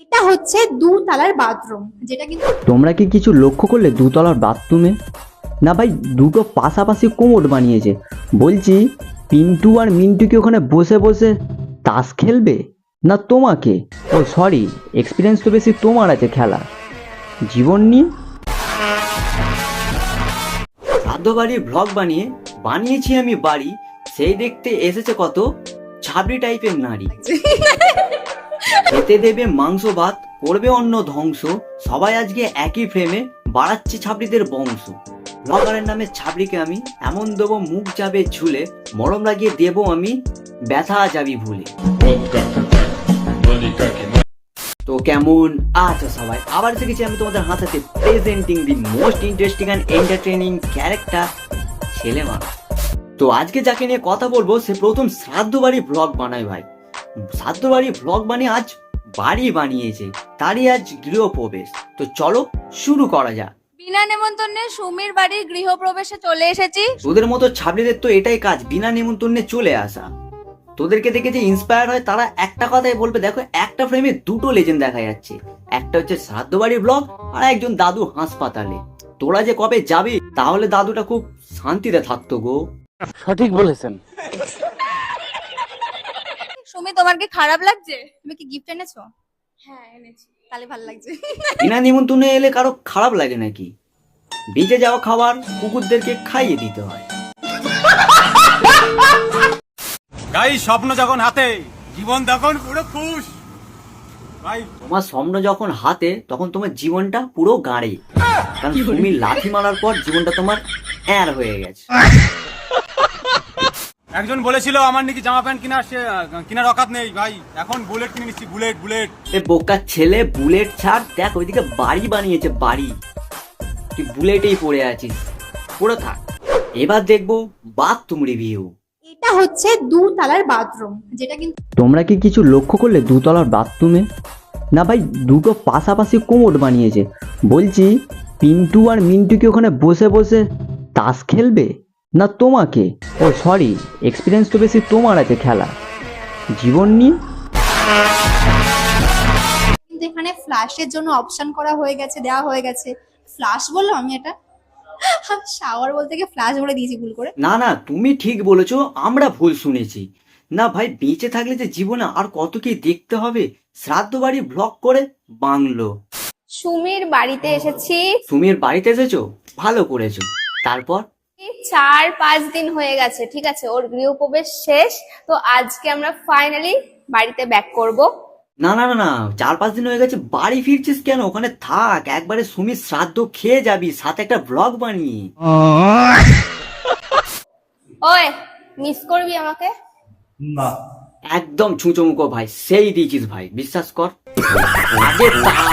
এটা হচ্ছে দু তালার বাথরুম যেটা কিন্তু তোমরা কি কিছু লক্ষ্য করলে দুতলার বাথরুমে? না ভাই দুটো পাশাপাশি কোমর বানিয়েছে। বলছি পিন্টু আর মিন্টু কি ওখানে বসে বসে তাস খেলবে? না তোমাকে? ও সরি এক্সপিরিয়েন্স তো বেশি তোমার আছে খেলা জীবন নিয়ে? শ্রাদ্ধ বাড়ির ব্লগ বানিয়ে বানিয়েছি আমি বাড়ি সেই দেখতে এসেছে কত ছাবড়ি টাইপের নারী। খেতে দেবে মাংস ভাত, করবে অন্য ধ্বংস, সবাই আজকে একই ফ্রেমে বাড়াচ্ছে ছাবড়িদের বংশ। ব্লগারের নামে ছাবড়িকে আমি এমন দেবো, মুখ যাবে ঝুলে, মরম লাগিয়ে দেবো আমি ব্যথা যাবি ভুলে। তো কেমন আছো সবাই? আবার গেছি আমি তোমাদের হাসাতে presenting the most interesting and entertaining character ছেলে মানুষ। তো আজকে যাকে নিয়ে কথা বলব, সে প্রথম শ্রাদ্ধ বাড়ি ব্লগ বানায় ভাই। শ্রাদ্ধ বাড়ি ব্লগ বানিয়ে আজ বাড়ি বানিয়েছে। তারই আজ গৃহপ্রবেশ। তো চলো শুরু করা যাক। বিনা নেমন্তন্নে সুমির বাড়ির গৃহপ্রবেশে চলে এসেছি। তোদের মতো ছাবড়িদের তো এটাই কাজ বিনা নিমন্ত্রণে চলে আসা। তোদেরকে দেখে যে ইন্সপায়ার হয় তারা একটা কথাই বলবে দেখো একটা ফ্রেমে দুটো লেজেন্ড দেখা যাচ্ছে। একটা হচ্ছে শ্রাদ্ধ বাড়ির ব্লগ আর একজন দাদু হাসপাতালে। তোরা যে কবে যাবি তাহলে দাদুটা খুব শান্তিতে থাকতো গো। সঠিক বলেছেন। সুমি তোমার কি খারাপ লাগছে? তুমি কি গিফট এনেছো? হ্যাঁ এনেছি। তাহলে ভালো লাগছে। বিনা নিমন্ত্রণে এলে কারও খারাপ লাগে নাকি? বেঁচে যাওয়া খাবার কুকুরদেরকে খাইয়ে দিতে হয়। গাই স্বপ্ন যখন হাতে জীবন তখন পুরো খুশ। ভাই তোমার স্বপ্ন যখন হাতে তখন তোমার জীবনটা পুরো গাড়ে। কারণ তুমি লাথি মারার পর জীবনটা তোমার এর হয়ে গেছে। একজন বলেছিল আমার নাকি জামা প্যান্ট কিনার সে কিনার অকাত নেই ভাই। এখন বুলেট কিনে নিচ্ছি বুলেট বুলেট এ বোকার ছেলে বুলেট ছাড়। দেখ ওইদিকে বাড়ি বানিয়েছে বাড়ি। তুই বুলেটেই পড়ে আছিস। পুরো থাক। এবার দেখব বাথরুম রিভিউ এটা হচ্ছে দু তালার বাথরুম যেটা কিন্তু তোমরা কি কিছু লক্ষ্য করলে দুতলার বাথরুমে না ভাই দুটো পাশাপাশি কোমর বানিয়েছে। বলছি পিন্টু আর মিন্টু কি ওখানে বসে বসে তাস খেলবে? না তোমাকে? ও সরি এক্সপিরিয়েন্স তো বেশি তোমার আছে খেলা। জীবন নিয়ে? কিন্তু এখানে ফ্ল্যাশের জন্য অপশন করা হয়ে গেছে দেওয়া হয়ে গেছে। ফ্ল্যাশ বললাম আমি এটা? শাওয়ার বলতে গিয়ে ফ্ল্যাশ বলে দিয়েছি ভুল করে? না না তুমি ঠিক বলেছ আমরা ভুল শুনেছি। না ভাই বেঁচে থাকলে যে জীবনে আর কত কি দেখতে হবে? শ্রাদ্ধ বাড়ি ব্লক করে বাংলো। সুমির বাড়িতে এসেছি। সুমির বাড়িতে এসেছ? ভালো করেছ। তারপর? চার পাঁচ দিন হয়ে গেছে ঠিক আছে? ওর গৃহপ্রবেশ শেষ তো আজকে আমরা ফাইনালি বাড়িতে ব্যাক করব। না না না না চার পাঁচ দিন হয়ে গেছে বাড়ি ফিরছিস কেন? ওখানে থাক একবারে সুমির শ্রাদ্ধ খেয়ে যাবি সাথে একটা ব্লগ বানিয়ে। ওই মিস করবি আমাকে? একদম ছুঁচো ভাই সেই দিয়েছিস ভাই বিশ্বাস কর। আগে তার।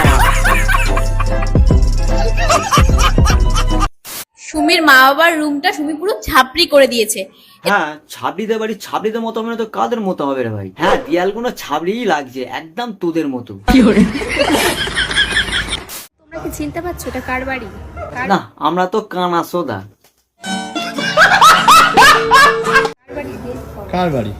সুমির মা বাবার রুমটা সুমি পুরো ঝাপড়ি করে দিয়েছে। হ্যাঁ ছাবড়িদের বাড়ি ছাবড়িদের মতো হবে না তো কাদের মতো হবে রে ভাই? হ্যাঁ দেয়ালগুলো ছাবড়িই লাগছে একদম তোদের মতো। তোমরা কি চিনতে পারছ এটা কার বাড়ি? কার না আমরা তো কানা সোদা। কার বাড়ি?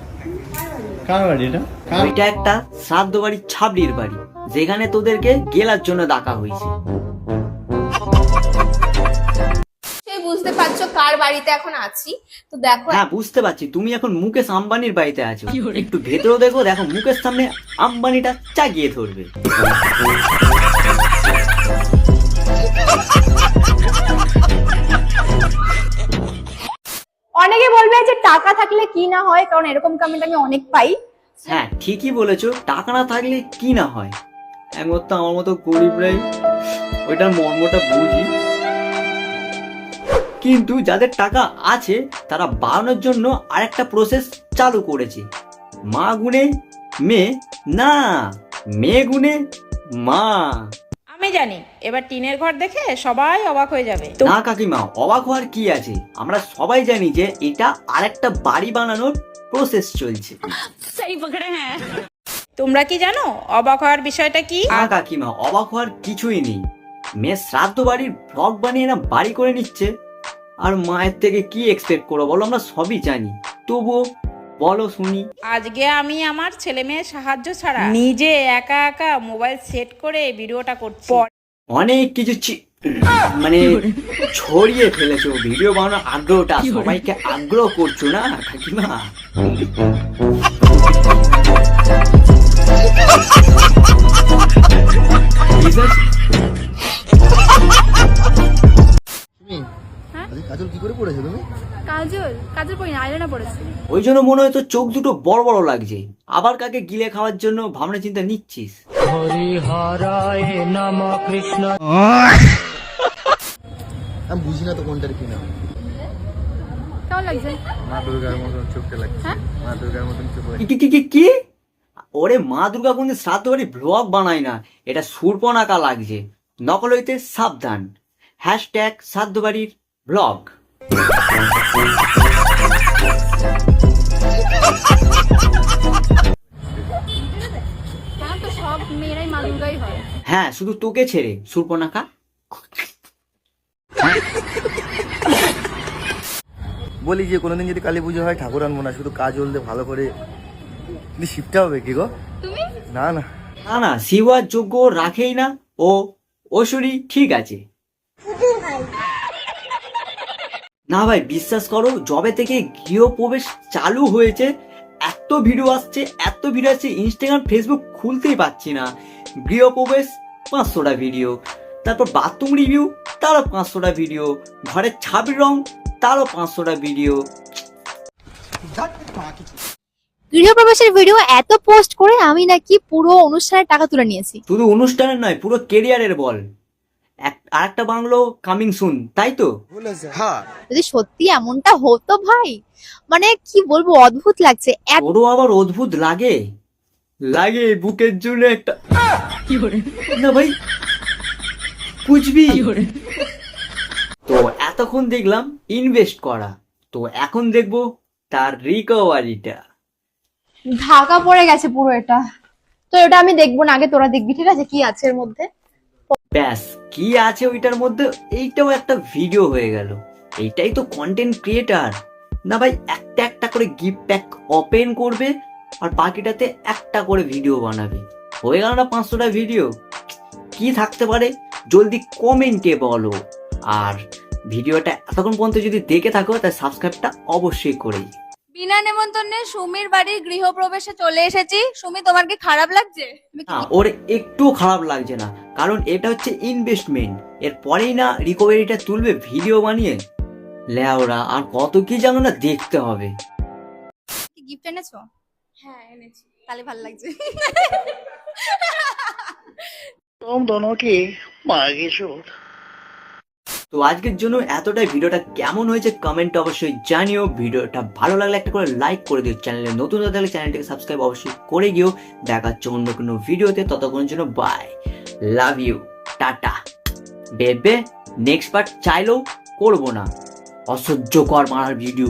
কার বাড়ি এটা? ওইটা একটা শ্রাদ্ধ বাড়ি ছাবড়ির বাড়ি যেখানে তোদেরকে গেলার জন্য ডাকা হয়েছে। কার বাড়িতে এখন আছি? তো দেখো হ্যাঁ বুঝতে পারছি। তুমি এখন মুকেশ আম্বানির বাড়িতে আছো। একটু ভেতরে দেখো দেখো মুকেশ সামনে আম্বানিটা চাগিয়ে ধরবে। অনেকে বলবে যে টাকা থাকলে কি না হয় কারণ এরকম কমেন্ট আমি অনেক পাই। হ্যাঁ ঠিকই বলেছ টাকা না থাকলে কি না হয়? তো আমার মতো গরিবরাই ওইটার মর্মটা বুঝি। কিন্তু যাদের টাকা আছে তারা বাড়ানোর জন্য আরেকটা প্রসেস চালু করেছে। মা গুনে মেয়ে না মেয়ে গুনে মা। আমি জানি এবার টিনের ঘর দেখে সবাই অবাক হয়ে যাবে। না কাকিমা অবাক হওয়ার কি আছে? আমরা সবাই জানি যে এটা আরেকটা বাড়ি বানানোর প্রসেস চলছে। তোমরা কি জানো অবাক হওয়ার বিষয়টা কি? না কাকিমা অবাক হওয়ার কিছুই নেই। মেয়ে শ্রাদ্ধ বাড়ির ব্লগ বানিয়ে না বাড়ি করে নিচ্ছে। আর মায়ের থেকে কি এক্সপেক্ট করো বলো? আমরা সবই জানি। তবুও বলো শুনি। আজকে আমি আমার ছেলে মেয়ের সাহায্য ছাড়া নিজে একা একা মোবাইল সেট করে ভিডিওটা করছি। অনেক কিছু চি- মানে ছড়িয়ে ফেলেছো। ভিডিও বানানোর আগ্রহটা সবাইকে আগ্রহ করছ না কাকিমা? তুমি আজকে কাজল কি করে পড়েছো তুমি? কাজল কাজল না আইলানা পড়েছি। ওই জন্য মনে হয় তো চোখ দুটো বড় বড় লাগছে। আবার কাকে গিলে খাওয়ার জন্য ভাবনা চিন্তা নিচ্ছিস? আমি বুঝি না তো কোনটার কি নাম। কেমন লাগছে? মা দুর্গার মতন চোখটা লাগছে। মা দুর্গার মতন চোখ কি কি কি কি? ওরে মা দুর্গা ব্লগ বানায় না। এটা সুরপনাকা লাগছে। নকল হইতে সাবধান। হ্যাশট্যাগ শ্রাদ্ধ বাড়ির ব্লগ। হয়। হ্যাঁ শুধু তোকে ছেড়ে সুরপনাকা বলি যে কোনোদিন যদি কালী পুজো হয় ঠাকুর আনব না শুধু কাজ হলতে ভালো করে। শিবটা হবে কি গো? না না। না না শিবার যোগ্য রাখেই না ও ওশুরি ঠিক আছে। না ভাই বিশ্বাস করো জবে থেকে গৃহপ্রবেশ চালু হয়েছে এত ভিডিও আসছে এত ভিডিও আসছে ইনস্টাগ্রাম ফেসবুক খুলতেই পাচ্ছি না। গৃহপ্রবেশ পাঁচশোটা ভিডিও তারপর বাথরুম রিভিউ তারও পাঁচশোটা ভিডিও ঘরের ছাবির রং তারও পাঁচশোটা ভিডিও গৃহপ্রবেশের ভিডিও এত পোস্ট করে আমি নাকি পুরো অনুষ্ঠানের টাকা তুলে নিয়েছি। শুধু অনুষ্ঠানের নয় পুরো কেরিয়ারের বল। আরেকটা বাংলো কামিং সুন তাই তো? যদি সত্যি এমনটা হতো ভাই মানে কি বলব অদ্ভুত লাগছে। ওরও আবার অদ্ভুত লাগে। লাগে বুকের জন্য একটা না ভাই কুচবি তো এতক্ষণ দেখলাম ইনভেস্ট করা। তো এখন দেখব তার রিকভারিটা ঢাকা পড়ে গেছে পুরো এটা। তো এটা আমি দেখব না আগে তোরা দেখবি ঠিক আছে? কি আছে এর মধ্যে? ব্যাস কি আছে ওইটার মধ্যে? এইটাও একটা ভিডিও হয়ে গেল। এইটাই তো কন্টেন্ট ক্রিয়েটার না ভাই একটা একটা করে গিফট প্যাক ওপেন করবে আর বাকিটাতে একটা করে ভিডিও বানাবে। হয়ে গেল না পাঁচশোটা ভিডিও কি থাকতে পারে? জলদি কমেন্টে বলো। আর ভিডিওটা এতক্ষণ পর্যন্ত যদি দেখে থাকো তাহলে সাবস্ক্রাইবটা অবশ্যই করেই বিনা নেমন্তন্নে সুমির বাড়ির গৃহপ্রবেশে চলে এসেছি। সুমি তোমার কি খারাপ লাগছে? ওর একটুও খারাপ লাগছে না। কারণ এটা হচ্ছে ইনভেস্টমেন্ট এর পরেই না রিকভারিটা তুলবে ভিডিও বানিয়ে। লেওরা আর কত কি জানো না দেখতে হবে। গিফট এনেছো? হ্যাঁ এনেছি। তাহলে ভালো লাগছে। তো আজকের জন্য এতটাই। ভিডিওটা কেমন হয়েছে কমেন্ট অবশ্যই জানিও। ভিডিওটা ভালো লাগলে একটা করে লাইক করে দিও। চ্যানেলে নতুন থাকলে চ্যানেলটাকে সাবস্ক্রাইব অবশ্যই করে গিয়েও। দেখাচ্ছে অন্য কোনো ভিডিওতে ততক্ষণের জন্য bye love you tata babe next part চাইলেও করব না। অসহ্যকর মারার ভিডিও